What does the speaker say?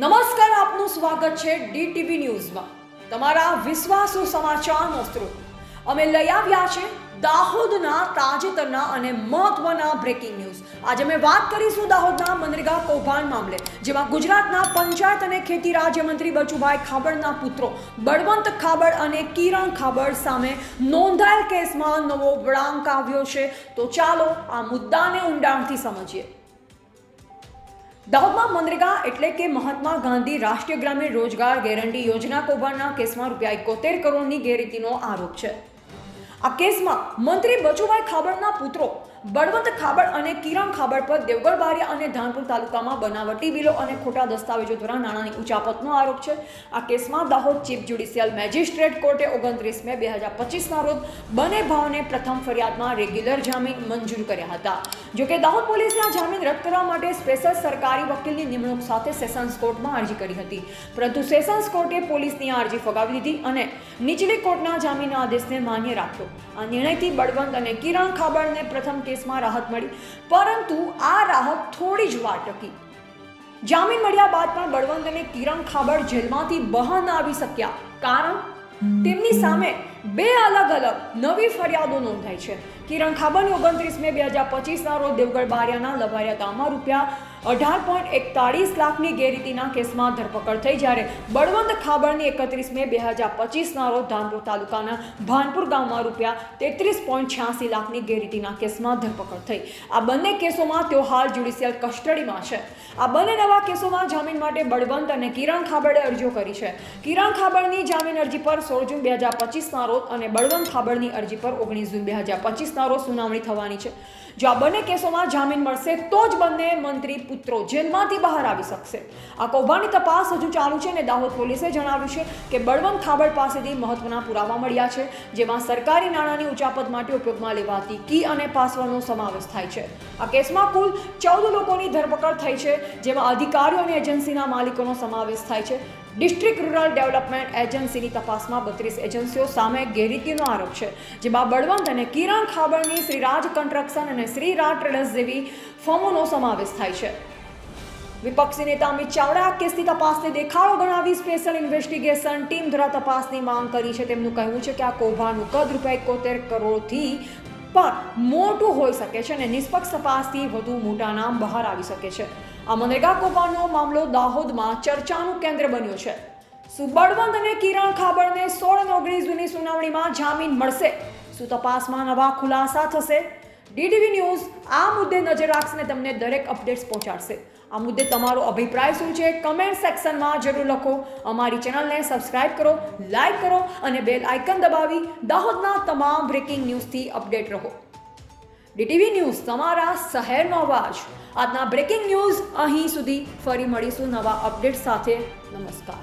નમસ્કાર, આપનું સ્વાગત છે ડીટીવી ન્યૂઝમાં. તમારા વિશ્વાસુ સમાચારનો સ્ત્રોત. અમે લઈ આવ્યા છે દાહોદના, તાજેતરના અને મહત્વના બ્રેકિંગ ન્યૂઝ આજે અમે વાત કરીશું દાહોદના મનરેગા કૌભાંડ મામલે, જેમાં ગુજરાતના પંચાયત અને ખેતી રાજ્યમંત્રી બચુભાઈ ખાબડના પુત્રો બળવંત ખાબડ અને કિરણ ખાબડ સામે નોંધાયેલ કેસમાં નવો વળાંક આવ્યો છે. તો ચાલો આ મુદ્દાને ઊંડાણથી સમજીએ. દાહોદમાં મનરેગા એટલે કે મહાત્મા ગાંધી રાષ્ટ્રીય ગ્રામીણ રોજગાર ગેરંટી યોજના કૌભાંડના કેસમાં રૂપિયા એકોતેર કરોડની ગેરરીતિનો આરોપ છે. આ કેસમાં મંત્રી બચુભાઈ ખાબડના પુત્રો બળવંત ખાબડ અને કિરણ ખાબડ પર દેવગઢ અને ધાનપુર તાલુકામાં બનાવટી બિલો અને ખોટા દસ્તાવેજો દ્વારા નાણાંની ઉચાપતનો આરોપ છે. આ કેસમાં દાહોદ ચીફ જ્યુડિશિયલ મેજિસ્ટ્રેટ કોર્ટે ઓગણત્રીસ મે બે હજાર પચીસના રોજ બંને ભાવને પ્રથમ ફરિયાદમાં રેગ્યુલર જામીન મંજૂર કર્યા હતા. જોકે દાહોદ પોલીસના જામીન રદ કરવા માટે સ્પેશિયલ સરકારી વકીલની નિમણૂક સાથે સેશન્સ કોર્ટમાં અરજી કરી હતી. પરંતુ સેશન્સ કોર્ટે પોલીસની આ અરજી ફગાવી દીધી અને નીચલી કોર્ટના જામીનના આદેશને માન્ય રાખ્યો. આ નિર્ણયથી બળવંત અને કિરણ ખાબડને પ્રથમ કેસમાં રાહત મળી. પરંતુ આ રાહત થોડી જ વાર ટકી. જામીન મળ્યા બાદ પણ બળવંત અને કિરણ ખાબડ જેલમાંથી બહાર ના આવી શક્યા. કારણ, તેમની સામે બે અલગ અલગ નવી ફરિયાદો નોંધાઈ છે. કિરણ ખાબાની ઓગણત્રીસ મે બે હજાર પચીસના રોજ દેવગઢ બારિયાના લવારિયા ગામમાં રૂપિયા અઢાર પોઈન્ટ એકતાળીસ લાખની ગેરરીતિના કેસમાં ધરપકડ થઈ જ્યારે બળવંત ખાબડની એકત્રીસ મે બે હજાર પચીસના રોજ ધાનપુર તાલુકાના ભાનપુર ગામમાં રૂપિયા તેત્રીસ પોઈન્ટ છ્યાસી લાખની ગેરરીતિના કેસમાં ધરપકડ થઈ. આ બંને કેસોમાં તેઓ હાલ જ્યુડિશિયલ કસ્ટડીમાં છે. આ બંને નવા કેસોમાં જામીન માટે બળવંત અને કિરણ ખાબડે અરજીઓ કરી છે. કિરણ ખાબડની જામીન અરજી પર સોળ જૂન બે હજાર પચીસના રોજ અને બળવંત ખાબડની અરજી પર ઓગણીસ જૂન બે હજાર પચીસના રોજ સુનાવણી થવાની છે. જો આ બંને કેસોમાં જામીન મળશે તો જ બંને મંત્રી પુત્રો જેલમાંથી બહાર આવી શકશે. આ કૌભાંડની તપાસ હજુ ચાલુ છે અને દાહોદ પોલીસે જણાવ્યું છે કે બળવંત ખાબડ પાસેથી મહત્વના પુરાવા મળ્યા છે, જેમાં સરકારી નાણાંની ઉચાપત માટે ઉપયોગમાં લેવાતી કી અને પાસવર્ડનો સમાવેશ થાય છે. આ કેસમાં કુલ ચૌદ લોકોની ધરપકડ થઈ છે, જેમાં અધિકારીઓ અને એજન્સીના માલિકોનો સમાવેશ થાય છે. ડિસ્ટ્રિક્ટ રૂરલ ડેવલપમેન્ટ એજન્સીની તપાસમાં બત્રીસ એજન્સીઓ સામે ગેરરીતિનો આરોપ છે, જેમાં બળવંત અને કિરણ ખાબળની શ્રીરાજ કન્સ્ટ્રક્શન અને શ્રીરાજ ટ્રેડર્સ જેવી ફર્મોનો સમાવેશ થાય છે. વિપક્ષી નેતા અમિત ચાવડા કેસની તપાસને દેખાડો ગણાવી સ્પેશિયલ ઇન્વેસ્ટિગેશન ટીમ દ્વારા તપાસની માંગ કરી છે. તેમનું કહેવું છે કે આ કૌભાંડનું કદ રૂપિયા એકોતેર કરોડથી પણ મોટું હોઈ શકે છે અને નિષ્પક્ષ તપાસથી વધુ મોટા નામ બહાર આવી શકે છે. આ મનરેગા કૌભાંડનો મામલો દાહોદમાં ચર્ચાનું કેન્દ્ર બન્યો છે. સુબળવંત અને કિરણ ખાબડને સોળ અને ઓગણીસ જૂની સુનાવણીમાં જામીન મળશે. શું તપાસમાં નવા ખુલાસા થશે? ડીડીવી ન્યૂઝ આ મુદ્દે નજર રાખશે તમને દરેક અપડેટ્સ પહોંચાડશે. આ મુદ્દે તમારો અભિપ્રાય શું છે કમેન્ટ સેક્શનમાં જરૂર લખો. અમારી ચેનલને સબસ્ક્રાઇબ કરો, લાઇક કરો અને બેલ આઇકન દબાવી દાહોદના તમામ બ્રેકિંગ ન્યૂઝથી અપડેટ રહો. ડીટીવી ન્યૂઝ તમારા શહેરનો અવાજ. આજના બ્રેકિંગ ન્યૂઝ અહીં સુધી. ફરી મળીશું નવા અપડેટ સાથે. નમસ્કાર.